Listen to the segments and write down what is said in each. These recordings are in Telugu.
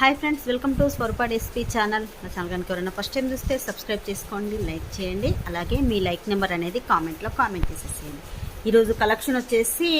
హాయ్ ఫ్రెండ్స్ వెల్కమ్ టు స్వరపాడ్ ఎస్పీ ఛానల్. నా ఛానల్ కనుక ఎవరైనా ఫస్ట్ టైం చూస్తే సబ్స్క్రైబ్ చేసుకోండి లైక్ చేయండి. అలాగే మీ లైక్ నెంబర్ అనేది కామెంట్లో కామెంట్ చేసేసేయండి. ఈరోజు కలెక్షన్ వచ్చేసి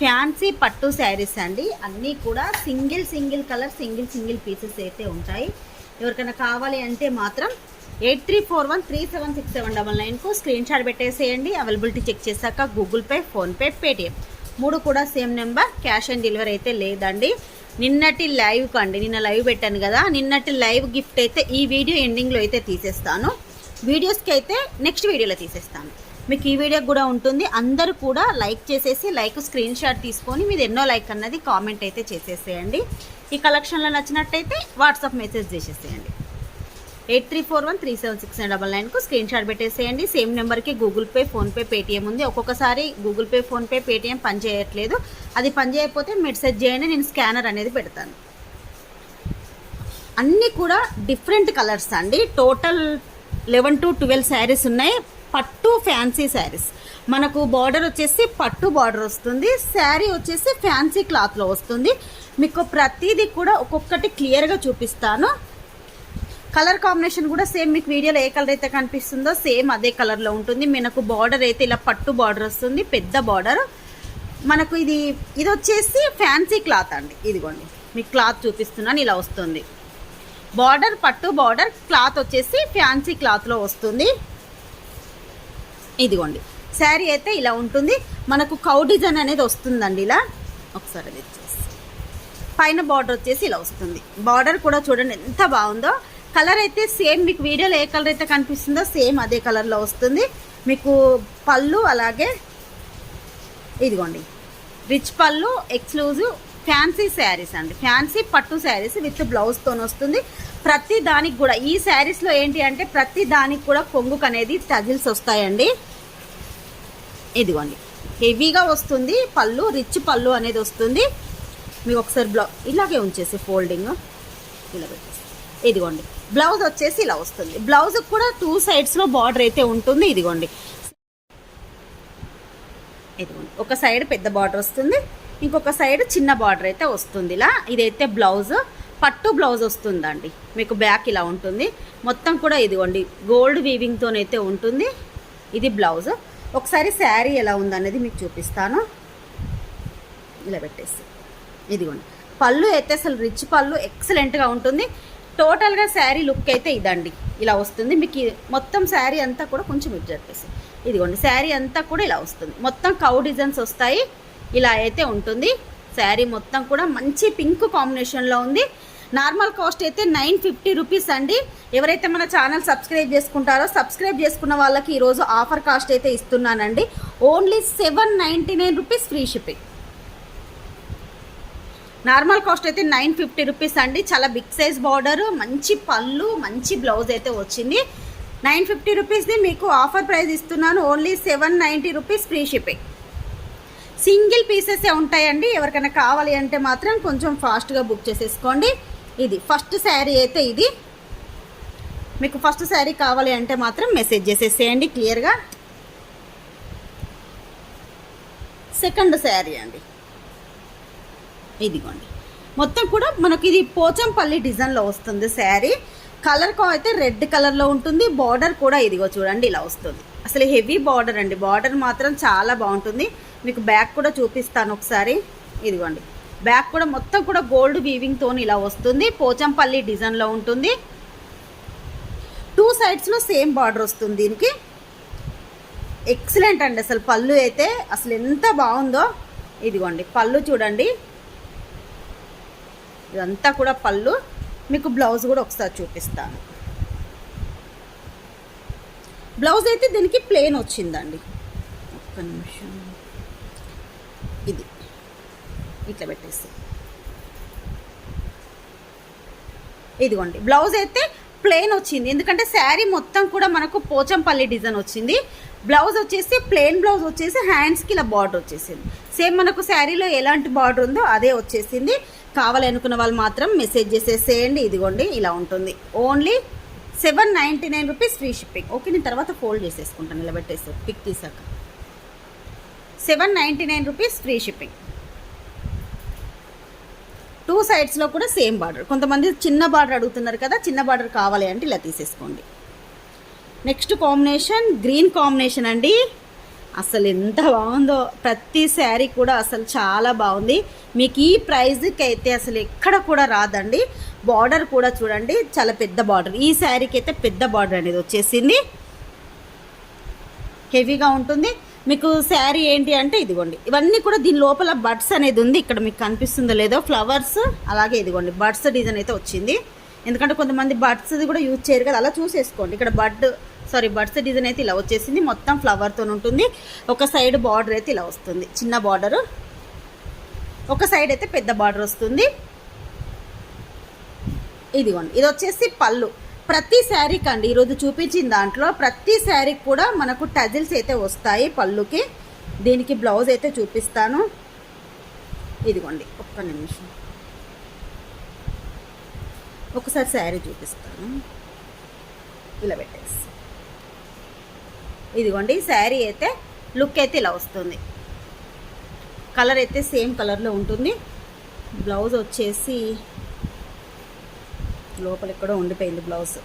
ఫ్యాన్సీ పట్టు శారీస్ అండి. అన్నీ కూడా single single colour single single pieces అయితే ఉంటాయి. ఎవరికైనా కావాలి అంటే మాత్రం eight three four one three seven six seven double నైన్కు screen shot పెట్టేసేయండి. అవైలబిలిటీ చెక్ చేశాక గూగుల్ పే ఫోన్పే పేటిఎం. మూడు కూడా same number cash on delivery అయితే లేదండి. నిన్నటి లైవ్ కండి నిన్న లైవ్ పెట్టాను కదా నిన్నటి లైవ్ గిఫ్ట్ అయితే ఈ వీడియో ఎండింగ్లో అయితే తీసేస్తాను. వీడియోస్కి అయితే నెక్స్ట్ వీడియోలో తీసేస్తాను. మీకు ఈ వీడియో కూడా ఉంటుంది. అందరూ కూడా లైక్ చేసేసి లైక్ స్క్రీన్ షాట్ తీసుకొని మీరు ఎన్నో లైక్ అన్నది కామెంట్ అయితే చేసేసేయండి. ఈ కలెక్షన్లో నచ్చినట్టయితే వాట్సాప్ మెసేజ్ చేసేసేయండి. Eight three four one three seven six nine double నైన్కు screen shot పెట్టేసేయండి. సేమ్ నెంబర్కి గూగుల్ పే ఫోన్పే పేటీఎం ఉంది. ఒక్కొక్కసారి గూగుల్ పే ఫోన్పే పేటీఎం పనిచేయట్లేదు అది పనిచేయకపోతే మెసేజ్ చేయండి. నేను స్కానర్ అనేది పెడతాను. అన్నీ కూడా డిఫరెంట్ కలర్స్ అండి. Total eleven to twelve saris ఉన్నాయి. పట్టు ఫ్యాన్సీ శారీస్. మనకు బార్డర్ వచ్చేసి పట్టు బార్డర్ వస్తుంది. శారీ వచ్చేసి ఫ్యాన్సీ క్లాత్లో వస్తుంది. మీకు ప్రతిదీ కూడా ఒక్కొక్కటి క్లియర్గా చూపిస్తాను. కలర్ కాంబినేషన్ కూడా సేమ్ మీకు వీడియోలో ఏ కలర్ అయితే కనిపిస్తుందో సేమ్ అదే కలర్లో ఉంటుంది. మనకు బార్డర్ అయితే ఇలా పట్టు బార్డర్ వస్తుంది పెద్ద బార్డర్ మనకు ఇది ఇది వచ్చేసి ఫ్యాన్సీ క్లాత్ అండి. ఇదిగోండి మీకు క్లాత్ చూపిస్తున్నాను ఇలా వస్తుంది. బార్డర్ పట్టు బార్డర్ క్లాత్ వచ్చేసి ఫ్యాన్సీ క్లాత్లో వస్తుంది. ఇదిగోండి శారీ అయితే ఇలా ఉంటుంది. మనకు కౌ డిజైన్ అనేది వస్తుందండి ఇలా. ఒకసారి అది పైన బార్డర్ వచ్చేసి ఇలా వస్తుంది. బార్డర్ కూడా చూడండి ఎంత బాగుందో. కలర్ అయితే సేమ్ మీకు వీడియోలో ఏ కలర్ అయితే కనిపిస్తుందో సేమ్ అదే కలర్లో వస్తుంది. మీకు పళ్ళు అలాగే ఇదిగోండి. రిచ్ పళ్ళు ఎక్స్క్లూజివ్ ఫ్యాన్సీ శారీస్ అండి. ఫ్యాన్సీ పట్టు శారీస్ విత్ బ్లౌజ్తో వస్తుంది. ప్రతి దానికి కూడా ఈ శారీస్లో ఏంటి అంటే ప్రతి దానికి కూడా కొంగుకు అనేది టజిల్స్ వస్తాయండి. ఇదిగోండి. హెవీగా వస్తుంది పళ్ళు రిచ్ పళ్ళు అనేది వస్తుంది. మీకు ఒకసారి బ్లౌ ఇలాగే ఉంచేసి ఫోల్డింగ్ ఇలా పెట్టేసి. ఇదిగోండి. బ్లౌజ్ వచ్చేసి ఇలా వస్తుంది. బ్లౌజ్ కూడా టూ సైడ్స్లో బార్డర్ అయితే ఉంటుంది. ఇదిగోండి. ఇదిగోండి. ఒక సైడ్ పెద్ద బార్డర్ వస్తుంది. ఇంకొక సైడ్ చిన్న బార్డర్ అయితే వస్తుంది. ఇలా ఇదైతే బ్లౌజ్ పట్టు బ్లౌజ్ వస్తుందండి. మీకు బ్యాక్ ఇలా ఉంటుంది. మొత్తం కూడా ఇదిగోండి గోల్డ్ వీవింగ్తోనైతే ఉంటుంది. ఇది బ్లౌజ్ ఒకసారి శారీ ఎలా ఉందనేది మీకు చూపిస్తాను. ఇలా పెట్టేసి. ఇదిగోండి. పళ్ళు అయితే అసలు రిచ్ పళ్ళు ఎక్సలెంట్గా ఉంటుంది. టోటల్గా శారీ లుక్ అయితే ఇదండి. ఇలా వస్తుంది. మీకు మొత్తం శారీ అంతా కూడా కొంచెం ఇటు చెప్పేసి. ఇదిగోండి శారీ అంతా కూడా ఇలా వస్తుంది. మొత్తం కౌ డిజైన్స్ వస్తాయి. ఇలా అయితే ఉంటుంది. శారీ మొత్తం కూడా మంచి పింక్ కాంబినేషన్లో ఉంది. నార్మల్ కాస్ట్ అయితే నైన్ ఫిఫ్టీ రూపీస్ అండి. ఎవరైతే మన ఛానల్ సబ్స్క్రైబ్ చేసుకుంటారో సబ్స్క్రైబ్ చేసుకున్న వాళ్ళకి ఈరోజు ఆఫర్ కాస్ట్ అయితే ఇస్తున్నానండి. Only seven ninety nine rupees free shipping. Normal cost అయితే నైన్ ఫిఫ్టీ రూపీస్ అండి. చాలా బిగ్ సైజ్ బార్డర్ మంచి పళ్ళు మంచి బ్లౌజ్ అయితే వచ్చింది. నైన్ ఫిఫ్టీ రూపీస్ది మీకు ఆఫర్ ప్రైస్ ఇస్తున్నాను. Only seven ninety rupees free shipping. Single పీసెసే ఉంటాయండి. ఎవరికైనా కావాలి అంటే మాత్రం కొంచెం ఫాస్ట్గా బుక్ చేసేసుకోండి. ఇది ఫస్ట్ శారీ అయితే ఇది. మీకు ఫస్ట్ శారీ కావాలి అంటే మాత్రం మెసేజ్ చేసేసేయండి క్లియర్గా. సెకండ్ శారీ అండి. ఇదిగోండి. మొత్తం కూడా మనకి ఇది పోచంపల్లి డిజైన్లో వస్తుంది శారీ. కలర్ అయితే రెడ్ కలర్లో ఉంటుంది. బార్డర్ కూడా ఇదిగో చూడండి ఇలా వస్తుంది. అసలు హెవీ బార్డర్ అండి. బార్డర్ మాత్రం చాలా బాగుంటుంది. మీకు బ్యాక్ కూడా చూపిస్తాను ఒకసారి. ఇదిగోండి. బ్యాక్ కూడా మొత్తం కూడా గోల్డ్ వీవింగ్తో ఇలా వస్తుంది. పోచంపల్లి డిజైన్లో ఉంటుంది. టూ సైడ్స్లో సేమ్ బార్డర్ వస్తుంది దీనికి. ఎక్సలెంట్ అండి అసలు పళ్ళు అయితే. అసలు ఎంత బాగుందో. ఇదిగోండి. పళ్ళు చూడండి. ఇదంతా కూడా పళ్ళు. మీకు బ్లౌజ్ కూడా ఒకసారి చూపిస్తాను. బ్లౌజ్ అయితే దీనికి ప్లేన్ వచ్చిందండి. ఒక్క నిమిషం. ఇది. ఇట్లా పెట్టేసి. ఇదిగోండి. బ్లౌజ్ అయితే ప్లెయిన్ వచ్చింది. ఎందుకంటే శారీ మొత్తం కూడా మనకు పోచంపల్లి డిజైన్ వచ్చింది. బ్లౌజ్ వచ్చేసి ప్లెయిన్ బ్లౌజ్ వచ్చేసి హ్యాండ్స్కి ఇలా బార్డర్ వచ్చేసింది. సేమ్ మనకు శారీలో ఎలాంటి బార్డర్ ఉందో అదే వచ్చేసింది. కావాలనుకున్న వాళ్ళు మాత్రం మెసేజ్ చేసేసేయండి. ఇదిగోండి ఇలా ఉంటుంది. Only seven ninety nine rupees free shipping okay నేను తర్వాత ఫోల్డ్ చేసేసుకుంటాను నిలబెట్టేసి పిక్ తీసాక. Seven ninety nine rupees free shipping two సైడ్స్లో కూడా సేమ్ బార్డర్ కొంతమంది చిన్న బార్డర్ అడుగుతున్నారు కదా చిన్న బార్డర్ కావాలి అంటే ఇలా తీసేసుకోండి. నెక్స్ట్ కాంబినేషన్ గ్రీన్ కాంబినేషన్ అండి. అసలు ఎంత బాగుందో ప్రతి శారీ కూడా అసలు చాలా బాగుంది. మీకు ఈ ప్రైజ్కి అయితే అసలు ఎక్కడ కూడా రాదండి. బార్డర్ కూడా చూడండి చాలా పెద్ద బార్డర్. ఈ శారీకి అయితే పెద్ద బార్డర్ అనేది వచ్చేసింది. హెవీగా ఉంటుంది. మీకు శారీ ఏంటి అంటే ఇదిగోండి. ఇవన్నీ కూడా దీని లోపల బడ్స్ అనేది ఉంది. ఇక్కడ మీకు కనిపిస్తుందో లేదో ఫ్లవర్స్ అలాగే ఇదిగోండి బడ్స్ డిజైన్ అయితే వచ్చింది. ఎందుకంటే కొంతమంది బడ్స్ది కూడా యూజ్ చేయరు కదా అలా చూసేసుకోండి. ఇక్కడ బడ్ సారీ బడ్స్ డిజైన్ అయితే ఇలా వచ్చేసింది. మొత్తం ఫ్లవర్తో ఉంటుంది. ఒక సైడ్ బార్డర్ అయితే ఇలా వస్తుంది. చిన్న బార్డర్ ఒక సైడ్ అయితే పెద్ద బార్డర్ వస్తుంది. ఇదిగోండి. ఇది వచ్చేసి పళ్ళు. ప్రతి శారీకి అండి ఈరోజు చూపించిన దాంట్లో ప్రతి శారీకి కూడా మనకు టజిల్స్ అయితే వస్తాయి పళ్ళుకి. దీనికి బ్లౌజ్ అయితే చూపిస్తాను. ఇదిగోండి. ఒక్క నిమిషం. ఒకసారి శారీ చూపిస్తాను. ఇలా పెట్టేసి. ఇదిగోండి శారీ అయితే లుక్ అయితే ఇలా వస్తుంది. కలర్ అయితే సేమ్ కలర్లో ఉంటుంది. బ్లౌజ్ వచ్చేసి లోపల ఇక్కడ ఉండిపోయింది బ్లౌజ్.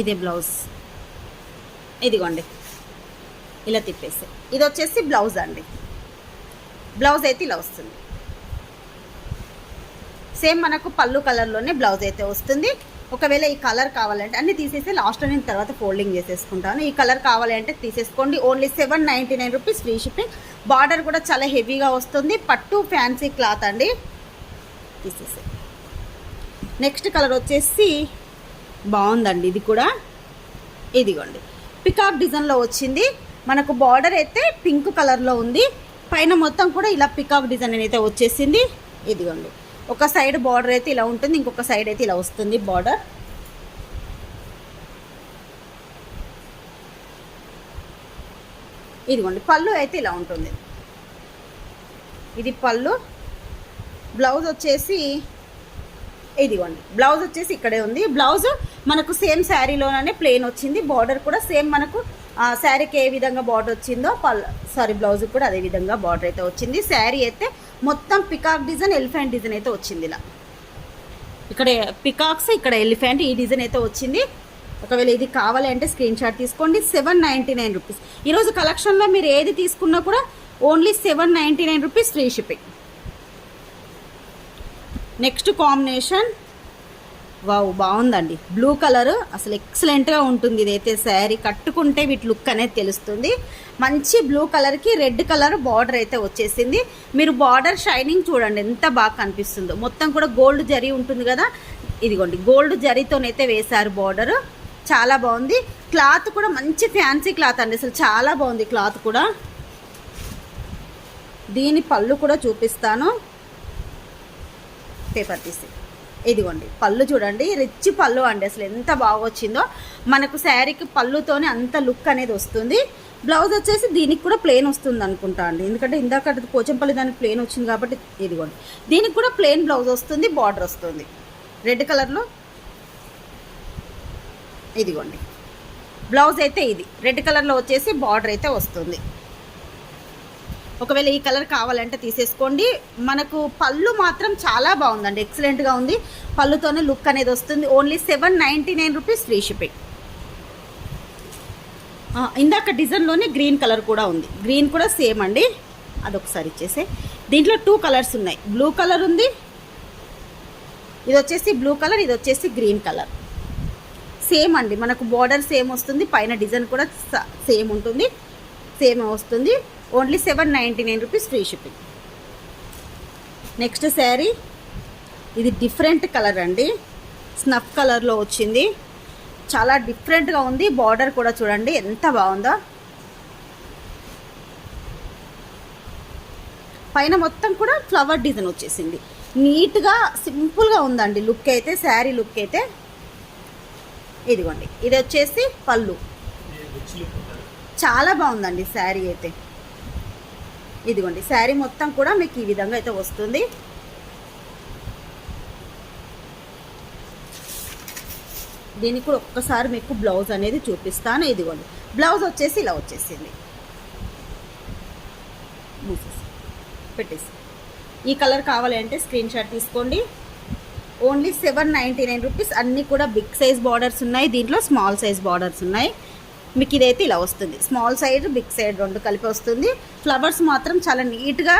ఇదే బ్లౌజ్. ఇదిగోండి ఇలా తిప్పేసి. ఇది వచ్చేసి బ్లౌజ్ అండి. బ్లౌజ్ అయితే ఇలా వస్తుంది. సేమ్ మనకు పళ్ళు కలర్లోనే బ్లౌజ్ అయితే వస్తుంది. ఒకవేళ ఈ కలర్ కావాలంటే అన్ని తీసేసి లాస్ట్ నేను తర్వాత ఫోల్డింగ్ చేసేసుకుంటాను. ఈ కలర్ కావాలి అంటే తీసేసుకోండి. Only seven ninety nine rupees free shipping border కూడా చాలా హెవీగా వస్తుంది. పట్టు ఫ్యాన్సీ క్లాత్ అండి. తీసేసి. నెక్స్ట్ కలర్ వచ్చేసి బాగుందండి ఇది కూడా. ఇదిగోండి. పికాక్ డిజైన్లో వచ్చింది. మనకు బార్డర్ అయితే పింక్ కలర్లో ఉంది. పైన మొత్తం కూడా ఇలా పికాక్ డిజైన్ అనేది వచ్చేసింది. ఇదిగోండి. ఒక సైడ్ బార్డర్ అయితే ఇలా ఉంటుంది ఇంకొక సైడ్ అయితే ఇలా వస్తుంది బార్డర్ ఇదిగోండి పళ్ళు అయితే ఇలా ఉంటుంది. ఇది పళ్ళు. బ్లౌజ్ వచ్చేసి ఇదిగోండి బ్లౌజ్ వచ్చేసి ఇక్కడే ఉంది. బ్లౌజ్ మనకు సేమ్ శారీలోనే ప్లెయిన్ వచ్చింది. బార్డర్ కూడా సేమ్ మనకు శారీకి ఏ విధంగా బార్డర్ వచ్చిందో పల్ సారీ బ్లౌజ్ కూడా అదే విధంగా బార్డర్ అయితే వచ్చింది. శారీ అయితే మొత్తం పికాక్ డిజైన్ ఎలిఫెంట్ డిజైన్ అయితే వచ్చింది ఇలా. ఇక్కడ పికాక్స్ ఇక్కడ ఎలిఫెంట్ ఈ డిజైన్ అయితే వచ్చింది. ఒకవేళ ఇది కావాలి అంటే స్క్రీన్ షాట్ తీసుకోండి. సెవెన్ నైంటీ నైన్ రూపీస్ ఈరోజు కలెక్షన్లో మీరు ఏది తీసుకున్నా కూడా only seven ninety nine rupees free shipping next combination wow బాగుందండి. బ్లూ కలర్ అసలు ఎక్సలెంట్గా ఉంటుంది ఇదైతే శారీ. కట్టుకుంటే వీటి లుక్ అనేది తెలుస్తుంది. మంచి బ్లూ కలర్కి రెడ్ కలర్ బార్డర్ అయితే వచ్చేసింది. మీరు బార్డర్ షైనింగ్ చూడండి ఎంత బాగా కనిపిస్తుందో. మొత్తం కూడా గోల్డ్ జరీ ఉంటుంది కదా. ఇదిగోండి గోల్డ్ జరీతోనైతే వేశారు బార్డర్ చాలా బాగుంది. క్లాత్ కూడా మంచి ఫ్యాన్సీ క్లాత్ అండి. అసలు చాలా బాగుంది క్లాత్ కూడా. దీని పళ్ళు కూడా చూపిస్తాను. పేపర్ తీసి. ఇదిగోండి పళ్ళు చూడండి. రిచ్ పళ్ళు అండి అసలు ఎంత బాగా వచ్చిందో మనకు శారీకి పళ్ళుతోనే అంత లుక్ అనేది వస్తుంది. బ్లౌజ్ వచ్చేసి దీనికి కూడా ప్లెయిన్ వస్తుంది అనుకుంటా అండి. ఎందుకంటే ఇందాక కోచంపల్లి పోచంపల్లి దానికి ప్లెయిన్ వచ్చింది కాబట్టి ఇదిగోండి. దీనికి కూడా ప్లెయిన్ బ్లౌజ్ వస్తుంది బార్డర్ వస్తుంది. రెడ్ కలర్లో ఇదిగోండి. బ్లౌజ్ అయితే ఇది. రెడ్ కలర్లో వచ్చేసి బార్డర్ అయితే వస్తుంది. ఒకవేళ ఈ కలర్ కావాలంటే తీసేసుకోండి. మనకు పళ్ళు మాత్రం చాలా బాగుందండి. ఎక్సలెంట్గా ఉంది. పళ్ళుతోనే లుక్ అనేది వస్తుంది. Only seven ninety nine rupees free shipping ఇందాక డిజైన్లోనే గ్రీన్ కలర్ కూడా ఉంది. గ్రీన్ కూడా సేమ్ అండి. అదొకసారి ఇచ్చేసే. దీంట్లో టూ కలర్స్ ఉన్నాయి. బ్లూ కలర్ ఉంది. ఇది వచ్చేసి బ్లూ కలర్ ఇది వచ్చేసి గ్రీన్ కలర్ సేమ్ అండి. మనకు బార్డర్ సేమ్ వస్తుంది. పైన డిజైన్ కూడా సేమ్ ఉంటుంది. సేమ్ వస్తుంది. Only seven ninety nine rupees free shipping. Next sari. ఇది డిఫరెంట్ కలర్ అండి. స్నఫ్ కలర్లో వచ్చింది. చాలా డిఫరెంట్గా ఉంది. బార్డర్ కూడా చూడండి ఎంత బాగుందో. పైన మొత్తం కూడా ఫ్లవర్ డిజైన్ వచ్చేసింది. నీట్గా సింపుల్గా ఉందండి. లుక్ అయితే శారీ లుక్ అయితే. ఇదిగోండి ఇది వచ్చేసి పళ్ళు. చాలా బాగుందండి శారీ అయితే. ఇదిగోండి శారీ మొత్తం కూడా మీకు ఈ విధంగా అయితే వస్తుంది. దీనికి కూడా ఒక్కసారి మీకు బ్లౌజ్ అనేది చూపిస్తాను. ఇదిగోండి బ్లౌజ్ వచ్చేసి ఇలా వచ్చేసింది. మూసేసి పెట్టేసి. ఈ కలర్ కావాలి అంటే స్క్రీన్ షాట్ తీసుకోండి. Only seven ninety nine rupees అన్నీ కూడా బిగ్ సైజ్ బార్డర్స్ ఉన్నాయి. దీంట్లో స్మాల్ సైజ్ బార్డర్స్ ఉన్నాయి. మీకు ఇదైతే ఇలా వస్తుంది. స్మాల్ సైడ్ బిగ్ సైడ్ రెండు కలిపి వస్తుంది. ఫ్లవర్స్ మాత్రం చాలా నీట్గా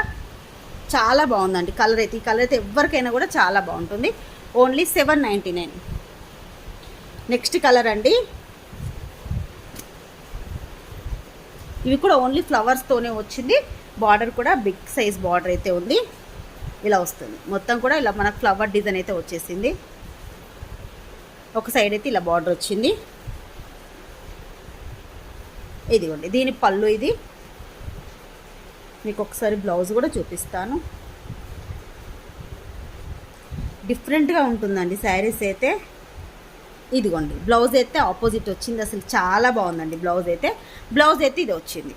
చాలా బాగుందండి. కలర్ అయితే ఈ కలర్ అయితే ఎవరికైనా కూడా చాలా బాగుంటుంది. Only seven ninety nine. Next colour అండి. ఇవి కూడా ఓన్లీ ఫ్లవర్స్తోనే వచ్చింది. బార్డర్ కూడా బిగ్ సైజ్ బార్డర్ అయితే ఉంది. ఇలా వస్తుంది. మొత్తం కూడా ఇలా మనకు ఫ్లవర్ డిజైన్ అయితే వచ్చేసింది. ఒక సైడ్ అయితే ఇలా బార్డర్ వచ్చింది. ఇదిగోండి దీని పళ్ళు ఇది. మీకు ఒకసారి బ్లౌజ్ కూడా చూపిస్తాను. డిఫరెంట్గా ఉంటుందండి శారీస్ అయితే. ఇదిగోండి బ్లౌజ్ అయితే ఆపోజిట్ వచ్చింది. అసలు చాలా బాగుందండి బ్లౌజ్ అయితే. బ్లౌజ్ అయితే ఇది వచ్చింది.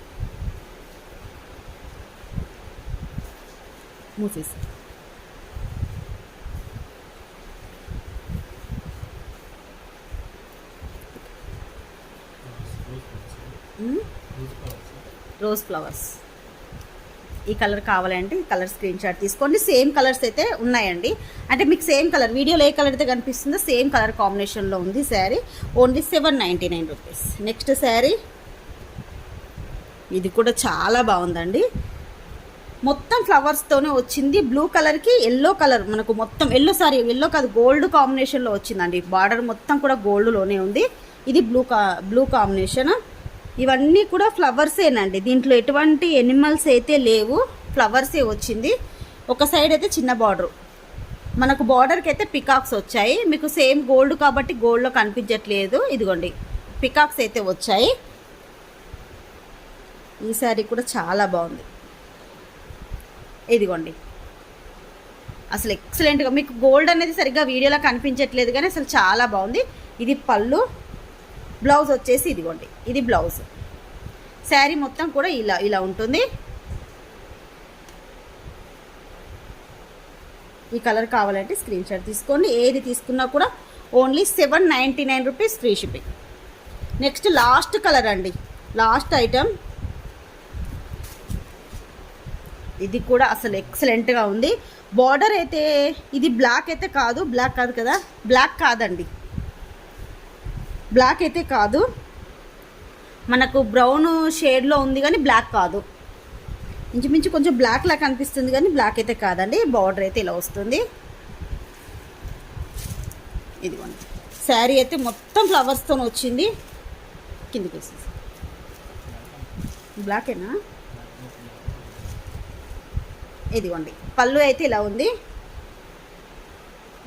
మూసేసి. Hmm? రోజ్ ఫ్లవర్స్ ఈ కలర్ కావాలంటే ఈ కలర్ స్క్రీన్ షాట్ తీసుకోండి. సేమ్ కలర్స్ అయితే ఉన్నాయండి. అంటే మీకు సేమ్ కలర్ వీడియోలో ఏ కలర్ అయితే కనిపిస్తుందో సేమ్ కలర్ కాంబినేషన్లో ఉంది sari only seven ninety nine rupees next sari ఇది కూడా చాలా బాగుందండి. మొత్తం ఫ్లవర్స్తోనే వచ్చింది. బ్లూ కలర్కి ఎల్లో కలర్ మనకు మొత్తం ఎల్లో సారీ ఎల్లో కాదు గోల్డ్ కాంబినేషన్లో వచ్చిందండి. బార్డర్ మొత్తం కూడా గోల్డ్లోనే ఉంది. ఇది బ్లూ కా బ్లూ కాంబినేషన్ ఇవన్నీ కూడా ఫ్లవర్సేనండి దీంట్లో ఎటువంటి ఎనిమల్స్ అయితే లేవు ఫ్లవర్సే వచ్చింది. ఒక సైడ్ అయితే చిన్న బార్డర్ మనకు బార్డర్కి అయితే పికాక్స్ వచ్చాయి. మీకు సేమ్ గోల్డ్ కాబట్టి గోల్డ్లో కనిపించట్లేదు. ఇదిగోండి పికాక్స్ అయితే వచ్చాయి. ఈ శారీ కూడా చాలా బాగుంది. ఇదిగోండి. అసలు ఎక్సలెంట్గా మీకు గోల్డ్ అనేది సరిగ్గా వీడియోలో కనిపించట్లేదు కానీ అసలు చాలా బాగుంది. ఇది పళ్ళు. బ్లౌజ్ వచ్చేసి ఇదిగోండి ఇది బ్లౌజ్. శారీ మొత్తం కూడా ఇలా ఇలా ఉంటుంది. ఈ కలర్ కావాలంటే స్క్రీన్ షాట్ తీసుకోండి. ఏది తీసుకున్నా కూడా only seven ninety nine rupees free shipping. Next last colour అండి. Last item. ఇది కూడా అసలు ఎక్సలెంట్గా ఉంది. బార్డర్ అయితే ఇది బ్లాక్ అయితే కాదు బ్లాక్ కాదు కదా? బ్లాక్ కాదండి. బ్లాక్ అయితే కాదు. మనకు బ్రౌన్ షేడ్లో ఉంది కానీ బ్లాక్ కాదు. ఇంచుమించు కొంచెం బ్లాక్ లాగా కనిపిస్తుంది కానీ బ్లాక్ అయితే కాదండి. బార్డర్ అయితే ఇలా వస్తుంది. ఇదిగోండి. శారీ అయితే మొత్తం ఫ్లవర్స్తో వచ్చింది. కిందికి వేసేసి. బ్లాకేనా ఇదిగోండి. పళ్ళు అయితే ఇలా ఉంది.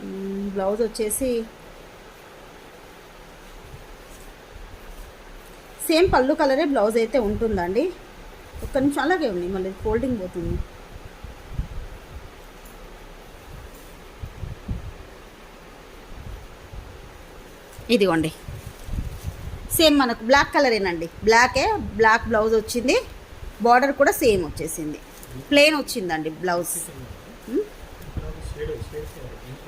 Hmm, బ్లౌజ్ వచ్చేసి సేమ్ పళ్ళు కలరే బ్లౌజ్ అయితే ఉంటుందండి. ఒక్క నిమిషం అలాగే ఉంది మళ్ళీ ఫోల్డింగ్ పోతుంది. ఇదిగోండి. సేమ్ మనకు బ్లాక్ కలరేనండి. బ్లాకే బ్లాక్ బ్లౌజ్ వచ్చింది. బార్డర్ కూడా సేమ్ వచ్చేసింది. ప్లెయిన్ వచ్చిందండి బ్లౌజ్.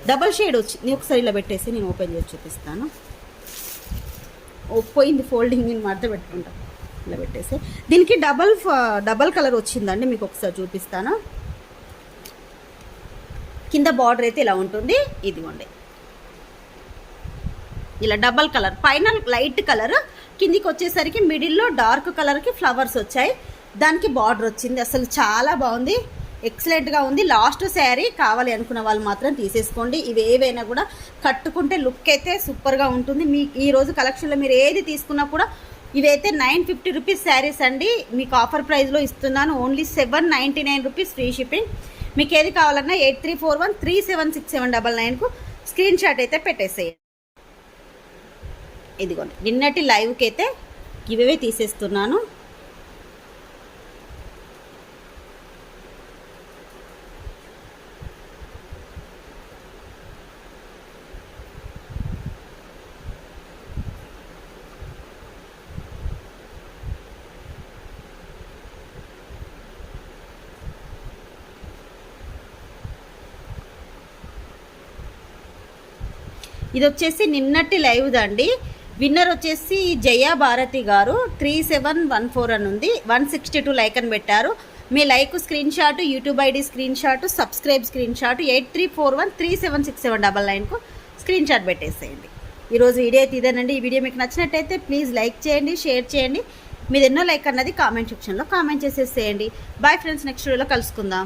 డబల్ షేడ్ వచ్చి నేను ఒకసారి ఇలా పెట్టేసి నేను ఓపెన్ చేసి చూపిస్తాను. పోయింది ఫోల్డింగ్ నేను మడత పెట్టుకుంటాను ఇలా పెట్టేసి. దీనికి డబల్ డబల్ కలర్ వచ్చిందండి మీకు ఒకసారి చూపిస్తాను. కింద బార్డర్ అయితే ఇలా ఉంటుంది ఇదిగోండి. ఇలా డబల్ కలర్ పైన లైట్ కలర్. కిందికి వచ్చేసరికి మిడిల్లో డార్క్ కలర్కి ఫ్లవర్స్ వచ్చాయి. దానికి బార్డర్ వచ్చింది అసలు చాలా బాగుంది. ఎక్సలెంట్గా ఉంది. లాస్ట్ శారీ కావాలి అనుకున్న వాళ్ళు మాత్రం తీసేసుకోండి. ఇవి ఏవైనా కూడా కట్టుకుంటే లుక్ అయితే సూపర్గా ఉంటుంది. మీ ఈరోజు కలెక్షన్లో మీరు ఏది తీసుకున్నా కూడా ఇవైతే నైన్ ఫిఫ్టీ రూపీస్ శారీస్ అండి. మీకు ఆఫర్ ప్రైస్లో ఇస్తున్నాను. Only seven ninety nine rupees free shipping మీకు ఏది కావాలన్నా eight three four one three seven six seven double నైన్కు screen shot అయితే పెట్టేసేయండి. ఇదిగోండి. నిన్నటి లైవ్కి అయితే ఇవే తీసేస్తున్నాను. ఇది వచ్చేసి నిన్నటి లైవ్ దండి. విన్నర్ వచ్చేసి జయ భారతి గారు త్రీ సెవెన్ వన్ ఫోర్ అని ఉంది. వన్ సిక్స్టీ టూ లైక్ అని పెట్టారు. మీ like screenshot YouTube ID screenshot subscribe screenshot eight three four one three seven six seven double నైన్కు screen shot పెట్టేసేయండి. ఈరోజు వీడియో అయితే ఇదేనండి. ఈ వీడియో మీకు నచ్చినట్టయితే ప్లీజ్ లైక్ చేయండి షేర్ చేయండి. మీది ఎన్నో లైక్ అన్నది కామెంట్ సెక్షన్లో కామెంట్ చేసేసేయండి. బాయ్ ఫ్రెండ్స్ నెక్స్ట్ వీడియోలో కలుసుకుందాం.